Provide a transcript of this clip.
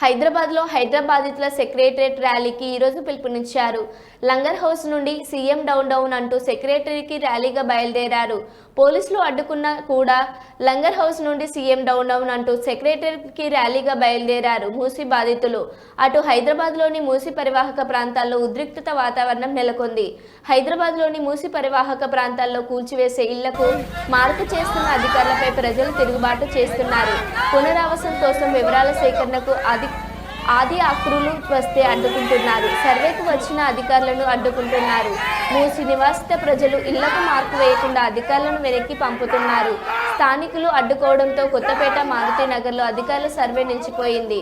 హైదరాబాద్లో హైదరాబాదితుల సెక్రటరేట్ ర్యాలీకి ఈ రోజు పిలుపునిచ్చారు. లంగర్ హౌస్ నుండి సీఎం డౌన్ డౌన్ అంటూ సెక్రటరీకి ర్యాలీగా బయలుదేరారు. పోలీసులు అడ్డుకున్నా కూడా లంగర్ హౌస్ నుండి సీఎం డౌన్ డౌన్ అంటూ సెక్రటరీకి ర్యాలీగా బయలుదేరారు మూసి బాధితులు. అటు హైదరాబాద్లోని మూసి పరివాహక ప్రాంతాల్లో ఉద్రిక్తత వాతావరణం నెలకొంది. హైదరాబాద్లోని మూసి పరివాహక ప్రాంతాల్లో కూల్చివేసే ఇళ్ళకు మార్పు చేస్తున్న అధికారులపై ప్రజలు తిరుగుబాటు చేస్తున్నారు. పునరావాస కోసం వివరాల సేకరణకు అధి ఆది ఆక్రులు వస్తే అడ్డుకుంటున్నారు. సర్వేకు వచ్చిన అధికారులను అడ్డుకుంటున్నారు. మూసి నివాసిత ప్రజలు ఇళ్ళకు మార్పు వేయకుండా అధికారులను వెనక్కి పంపుతున్నారు. స్థానికులు అడ్డుకోవడంతో కొత్తపేట మారుతి నగర్లో అధికారుల సర్వే నిలిచిపోయింది.